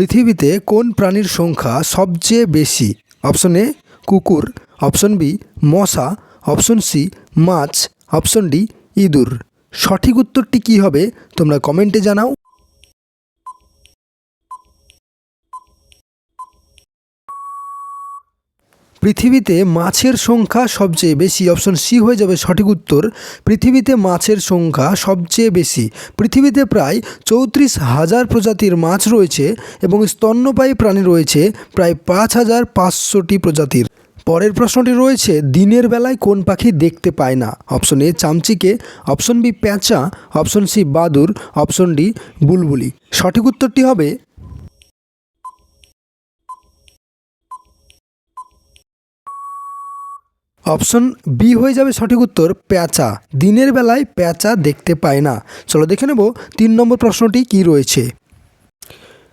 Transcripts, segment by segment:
পৃথিবীতে কোন প্রাণীর সংখ্যা সবচেয়ে বেশি? অপশন এ, কুকুর। অপশন বি, মশা। অপশন সি, মাছ। অপশন ডি, ইঁদুর। সঠিক উত্তরটি কী হবে তোমরা কমেন্টে জানাও। পৃথিবীতে মাছের সংখ্যা সবচেয়ে বেশি। অপশন সি হয়ে যাবে সঠিক উত্তর। পৃথিবীতে মাছের সংখ্যা সবচেয়ে বেশি। পৃথিবীতে প্রায় চৌত্রিশ হাজার প্রজাতির মাছ রয়েছে এবং স্তন্যপায়ী প্রাণী রয়েছে প্রায় পাঁচ হাজার পাঁচশোটি প্রজাতির। পরের প্রশ্নটি রয়েছে, দিনের বেলায় কোন পাখি দেখতে পায় না? অপশন এ, চামচিকে। অপশন বি, প্যাঁচা। অপশন সি, বাদুর। অপশন ডি, বুলবুলি। সঠিক উত্তরটি হবে অপশন বি হয়ে যাবে সঠিক উত্তর, প্যাঁচা। দিনের বেলায় প্যাঁচা দেখতে পায় না। চলো দেখে নেব তিন নম্বর প্রশ্নটি কি রয়েছে।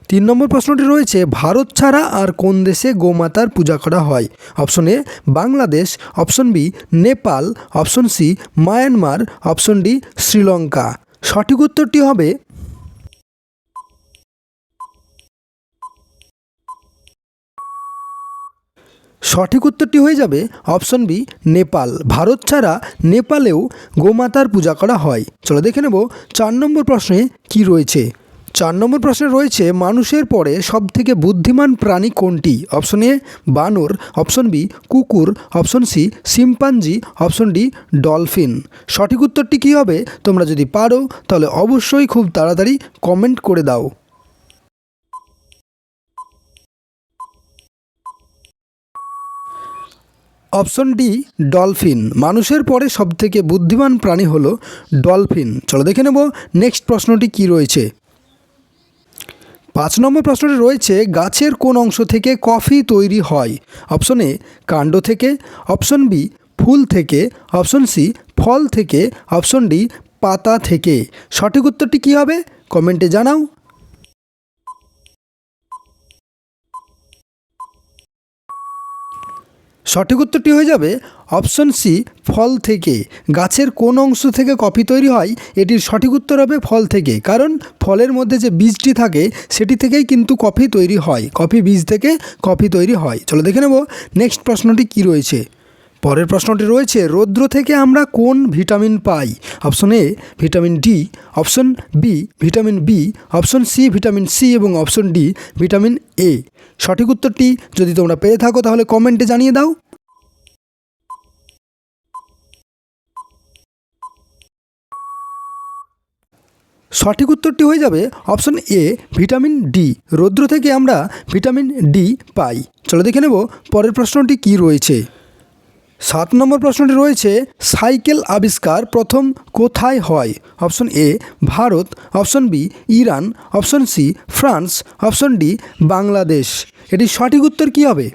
তিন নম্বর প্রশ্নটি রয়েছে, ভারত ছাড়া আর কোন দেশে গোমাতার পূজা করা হয়? Option A, Bangladesh. Option B, Nepal. Option C, Myanmar. Option D, Sri Lanka. সঠিক উত্তরটি হবে সঠিক উত্তরটি হয়ে যাবে অপশন বি, নেপাল। ভারত ছাড়া নেপালেও গোমাতার পূজা করা হয়। চলো দেখে নেব চার নম্বর প্রশ্নে কি রয়েছে। চার নম্বর প্রশ্নে রয়েছে, মানুষের পরে সবথেকে বুদ্ধিমান প্রাণী কোনটি? অপশন এ, বানর। অপশন বি, কুকুর। Option C, chimpanzee. Option D, dolphin. সঠিক উত্তরটি কী হবে? তোমরা যদি পারো, তাহলে অবশ্যই খুব তাড়াতাড়ি কমেন্ট করে দাও। Option D, dolphin. মানুষের পরে সবথেকে বুদ্ধিমান প্রাণী হলো ডলফিন। চলো দেখে নেব নেক্সট প্রশ্নটি কি রয়েছে। পাঁচ নম্বর প্রশ্নটি রয়েছে, গাছের কোন অংশ থেকে কফি তৈরি হয়? অপশন এ, কাণ্ড থেকে। অপশন বি, ফুল থেকে। অপশন সি, ফল থেকে। অপশন ডি, পাতা থেকে। সঠিক উত্তরটি কী হবে? কমেন্টে জানাও। সঠিক উত্তরটি হয়ে যাবে অপশন সি, ফল থেকে। গাছের কোন অংশ থেকে কফি তৈরি হয়? এটির সঠিক উত্তর হবে ফল থেকে। কারণ ফলের মধ্যে যে বীজটি থাকে, সেটি থেকেই কিন্তু কফি তৈরি হয়। কফি বীজ থেকে কফি তৈরি হয়। চলো দেখে নেব। নেক্সট প্রশ্নটি কি রয়েছে? পরের প্রশ্নটি রয়েছে, রৌদ্র থেকে আমরা কোন vitamin pi? Option A, vitamin D, option B, vitamin B, option C, vitamin C এবং অপশন ডি, ভিটামিন এ। সঠিক উত্তরটি যদি তোমরা পেয়ে থাকো, তাহলে কমেন্টে জানিয়ে দাও। সঠিক উত্তরটি হয়ে যাবে অপশন এ, ভিটামিন ডি। রৌদ্র থেকে আমরা ভিটামিন ডি পাই। চলো দেখে নেব পরের প্রশ্নটি কি রয়েছে। সাত নম্বর প্রশ্নটি রয়েছে, সাইকেল আবিষ্কার প্রথম কোথায় হয়? Option A, Bharat. Option B, Iran. Option C, France. Option D, Bangladesh. এটি সঠিক উত্তর কী হবে?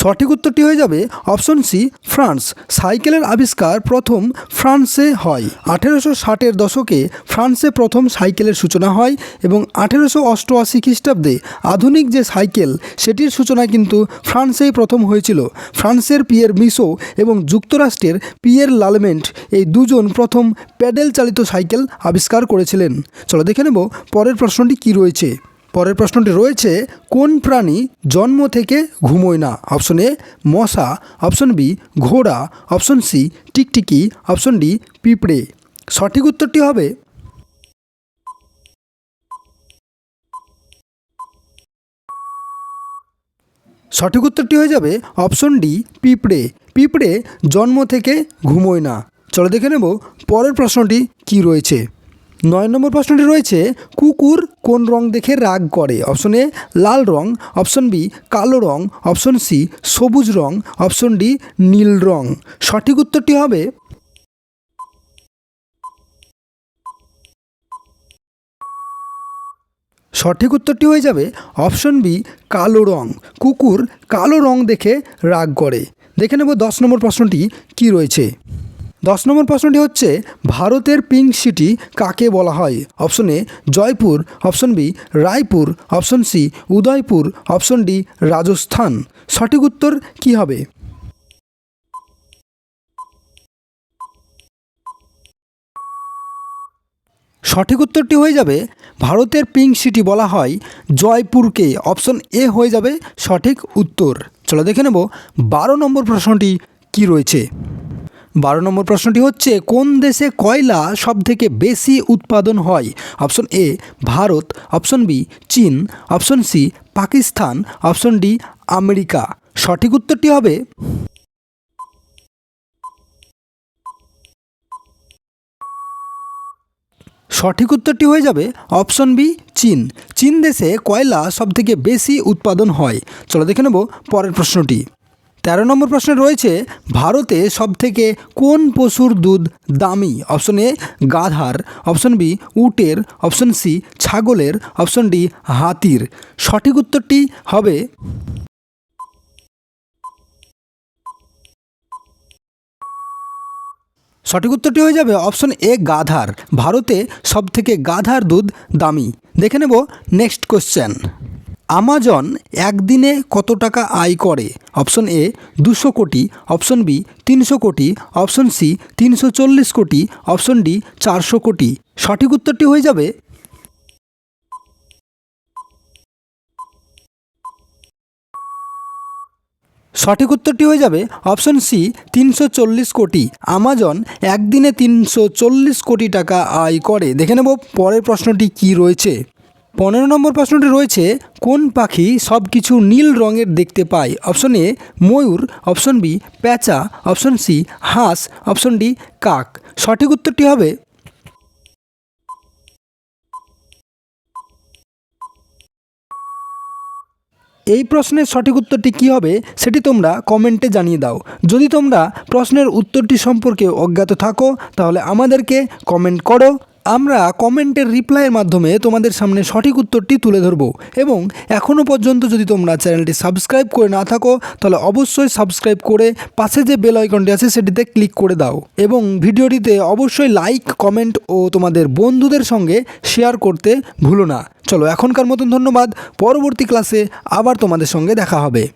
সঠিক উত্তরটি হয়ে যাবে অপশন সি, ফ্রান্স। সাইকেলের আবিষ্কার প্রথম ফ্রান্সে হয়। আঠেরোশো ষাটের দশকে ফ্রান্সে প্রথম সাইকেলের সূচনা হয় এবং আঠেরোশো অষ্টআশি খ্রিস্টাব্দে আধুনিক যে সাইকেল, সেটির সূচনা কিন্তু ফ্রান্সেই প্রথম হয়েছিল। ফ্রান্সের পিয়ের মিসো এবং যুক্তরাষ্ট্রের পিয়ের লালমেন্ট এই দুজন প্রথম প্যাডেল চালিত সাইকেল আবিষ্কার করেছিলেন। চলো দেখে নেব পরের প্রশ্নটি কি রয়েছে। পরের প্রশ্নটি রয়েছে, কোন প্রাণী জন্ম থেকে ঘুমোয় না? অপশন এ, মশা। অপশন বি, ঘোড়া। অপশন সি, টিকটিকি। অপশন ডি, পিঁপড়ে। সঠিক উত্তরটি হবে সঠিক উত্তরটি হয়ে যাবে অপশন ডি, পিঁপড়ে। পিঁপড়ে জন্ম থেকে ঘুমোয় না। চলো দেখে নেব পরের প্রশ্নটি কি রয়েছে। নয় নম্বর প্রশ্নটি রয়েছে, কুকুর কোন রং দেখে রাগ করে? অপশন এ, লাল রং, অপশন বি, কালো রং, অপশন সি, সবুজ রং, অপশন ডি, নীল রং। সঠিক উত্তরটি হবে সঠিক উত্তরটি হয়ে যাবে অপশন বি, কালো রং। কুকুর কালো রং দেখে রাগ করে। দেখে নেব দশ নম্বর প্রশ্নটি কি রয়েছে। দশ নম্বর প্রশ্নটি হচ্ছে, ভারতের পিঙ্ক সিটি কাকে বলা হয়? Option A Jaipur. Option B Raipur. Option C Udaipur. Option D Rajasthan. সঠিক উত্তর কি হবে? সঠিক উত্তরটি হয়ে যাবে, ভারতের পিঙ্ক সিটি বলা হয় জয়পুরকে। অপশন এ হয়ে যাবে সঠিক উত্তর। চলো দেখে নেব, বারো নম্বর প্রশ্নটি কি রয়েছে? বারো নম্বর প্রশ্নটি হচ্ছে, কোন দেশে কয়লা সব থেকে বেশি উৎপাদন হয়? Option A, Bharat. Option B, চীন। Option C, Pakistan. Option D, America. সঠিক উত্তরটি হবে সঠিক উত্তরটি হয়ে যাবে অপশন বি, চীন। চীন দেশে কয়লা সবথেকে বেশি উৎপাদন হয়? চলো দেখে নেব পরের প্রশ্নটি। তেরো নম্বর প্রশ্নে রয়েছে, ভারতে সবথেকে কোন পশুর দুধ দামি? অপশন এ, গাধার, অপশন বি, উটের, অপশন সি, ছাগলের, অপশন ডি, হাতির। সঠিক উত্তরটি হবে সঠিক উত্তরটি হয়ে যাবে অপশন এ, গাধার। ভারতে সবথেকে গাধার দুধ দামি। দেখে নেব নেক্সট কোশ্চেন। আমাজন একদিনে কত টাকা আয় করে? অপশন এ দুশো কোটি। অপশন বি তিনশো কোটি। অপশন সি তিনশো চল্লিশ কোটি। অপশন ডি চারশো কোটি। সঠিক উত্তরটি হয়ে যাবে। সঠিক উত্তরটি হয়ে যাবে। অপশন সি তিনশো চল্লিশ কোটি। আমাজন একদিনে তিনশো চল্লিশ কোটি টাকা আয় করে। দেখে নেব পরের প্রশ্নটি কি রয়েছে। পনেরো নম্বর প্রশ্নটি রয়েছে, কোন পাখি সব কিছু নীল রঙের দেখতে পায়? অপশন এ, ময়ূর, অপশন বি, প্যাঁচা, অপশন সি, হাঁস, অপশন ডি, কাক। সঠিক উত্তরটি হবে এই প্রশ্নের সঠিক উত্তরটি কী হবে সেটি তোমরা কমেন্টে জানিয়ে দাও। যদি তোমরা প্রশ্নের উত্তরটি সম্পর্কে অজ্ঞাত থাকো, তাহলে আমাদেরকে কমেন্ট করো। আমরা কমেন্টের রিপ্লাইয়ের মাধ্যমে তোমাদের সামনে সঠিক উত্তরটি তুলে ধরব এবং এখনও পর্যন্ত যদি তোমরা চ্যানেলটি সাবস্ক্রাইব করে না থাকো, তাহলে অবশ্যই সাবস্ক্রাইব করে পাশে যে বেল আইকনটি আছে সেটিতে ক্লিক করে দাও এবং ভিডিওটিতে অবশ্যই লাইক, কমেন্ট ও তোমাদের বন্ধুদের সঙ্গে শেয়ার করতে ভুলো না। চলো, এখনকার মতন ধন্যবাদ। পরবর্তী ক্লাসে আবার তোমাদের সঙ্গে দেখা হবে।